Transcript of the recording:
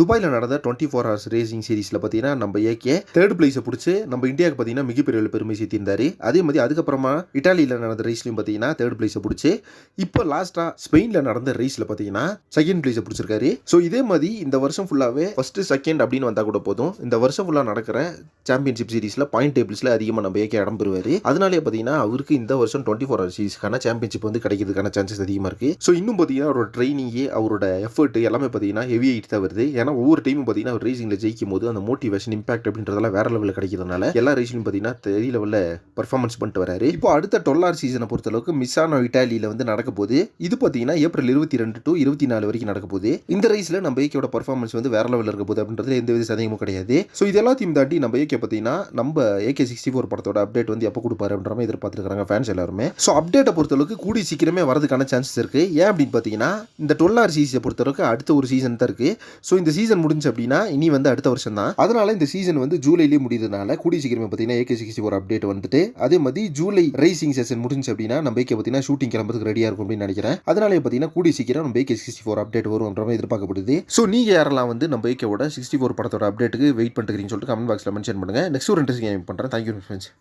துபாயில் நடந்த twenty four hours racing சீரிஸில் பார்த்தீங்கன்னா நம்ம ஏகே தேர்ட் பிளேஸை பிடிச்சி நம்ம இந்தியாவுக்கு பார்த்தீங்கன்னா மிகப்பெரிய பெருமை சேர்த்திருந்தார். அதே மாதிரி அதுக்கப்புறமா இட்டாலியில் நடந்த ரேஸ்லையும் பார்த்தீங்கன்னா தேர்ட் பிளேஸை பிடிச்சி இப்போ லாஸ்ட்டாக ஸ்பெயினில் நடந்த ரேஸில் பார்த்தீங்கன்னா செகண்ட் பிளேஸை பிடிச்சிருக்காரு. ஸோ இதே மாதிரி இந்த வருஷம் ஃபுல்லாகவே ஃபஸ்ட்டு செகண்ட் அப்படின்னு வந்தால் கூட போதும். இந்த வருஷம் ஃபுல்லாக நடக்கிற சாம்பியன்ஷிப் சீரிஸில் பாயிண்ட் டேபிள்ஸில் அதிகமாக நம்ம ஏகே இடம் பெறுவார். அதனாலே பார்த்தீங்கன்னா அவருக்கு இந்த வருஷம் டுவெண்ட்டி ஃபோர் ஹவர்ஸ் சீரிஸ்க்கான சாம்பியன்ஷிப் வந்து கிடைக்கிறதுக்கான சான்சஸ் அதிகமாக இருக்குது ஸோ இன்னும் பார்த்தீங்கன்னா அவரோட ட்ரைனிங்கு அவரோட எஃபர்ட் எல்லாமே பார்த்தீங்கன்னா ஹெவி ஆகிட்டு தான் வருது. ஏன்னா ஒவ்வொரு டைமும் பார்த்தீங்கன்னா ஒரு ரேசிங்கில் ஜெயிக்கும் போது அந்த மோட்டிவேஷன் இம்பாக்ட் அப்படின்றதெல்லாம் வேற லெவலில் கிடைக்கிறதுனால எல்லா ரேசிங்கும் பார்த்தீங்கன்னா தெரிய லெவலில் பர்ஃபார்மன்ஸ் பண்ணிட்டு வராரு. இப்போ அடுத்த டொல்லார் சீசனை பொறுத்தளவுக்கு மிஸ்ஸானோ இட்டாலியில் வந்து நடக்க போது இது பார்த்தீங்கன்னா ஏப்ரல் இருபத்தி ரெண்டு டு இருபத்தி நாலு வரைக்கும் நடக்க போது இந்த ரேஸில் நம்ம ஏகேயோட பர்ஃபார்மன்ஸ் வந்து வேற லெவலில் இருக்க போது அப்படின்றது எந்த வித சந்தேகமும் கிடையாது. ஸோ இது எல்லாத்தையும் தாண்டி நம்ம ஏகே பார்த்தீங்கன்னா நம்ம ஏகே சிக்ஸ்டி ஃபோர் படத்தோட அப்டேட் வந்து எப்போ கொடுப்பாரு அப்படின்ற மாதிரி எதிர்பார்த்துருக்காங்க ஃபேன்ஸ் எல்லாருமே. ஸோ அப்டேட்டை பொறுத்தளவுக்கு கூடி சீக்கிரமே வரதுக்கான சான்சஸ் இருக்குது ஏன் அப்படின்னு பார்த்தீங்கன்னா இந்த டொல்லார் சீசனை பொறுத்தளவுக்கு அடுத்த ஒரு சீசன் தான் இருக்குது ஸோ இந்த சீசன் முடிஞ்சு அப்படின்னா இனி வந்து அடுத்த வருஷம் தான் அதனால இந்த சீசன் வந்து ஜூலைலேயே முடியுதுனால கூடிய சீக்கிரமே பார்த்தீங்கன்னா ஏகே சிக்ஸ்டி ஒரு அப்டேட் வந்துட்டு அதே மாதிரி ஜூலை ரேசிங் செஷன் முடிஞ்சு அப்படின்னா நம்ம ஏகே பார்த்தீங்கன்னா ஷூட்டிங் கிளம்புறதுக்கு ரெடியாக இருக்கும் அப்படின்னு நினைக்கிறேன். அதனாலே பார்த்தீங்கன்னா கூடிய சீக்கிரம் நம்ம ஏகே சிக்ஸ்டி ஃபோர் அப்டேட் வரும்ன்ற மாதிரி எதிர்பார்க்கப்படுது. ஸோ நீங்கள் யாரெல்லாம் வந்து நம்ம ஏகேவோட சிக்ஸ்டி ஃபோர் படத்தோட அப்டேட்டுக்கு வெயிட் பண்ணுறீங்கன்னு சொல்லிட்டு கமெண்ட் பாக்ஸில் மென்ஷன் பண்ணுங்க. நெக்ஸ்ட் ஒரு இன்ட்ரெஸ்டிங் பண்ணுறேன் தேங்க்யூ ஃப்ரெண்ட்ஸ்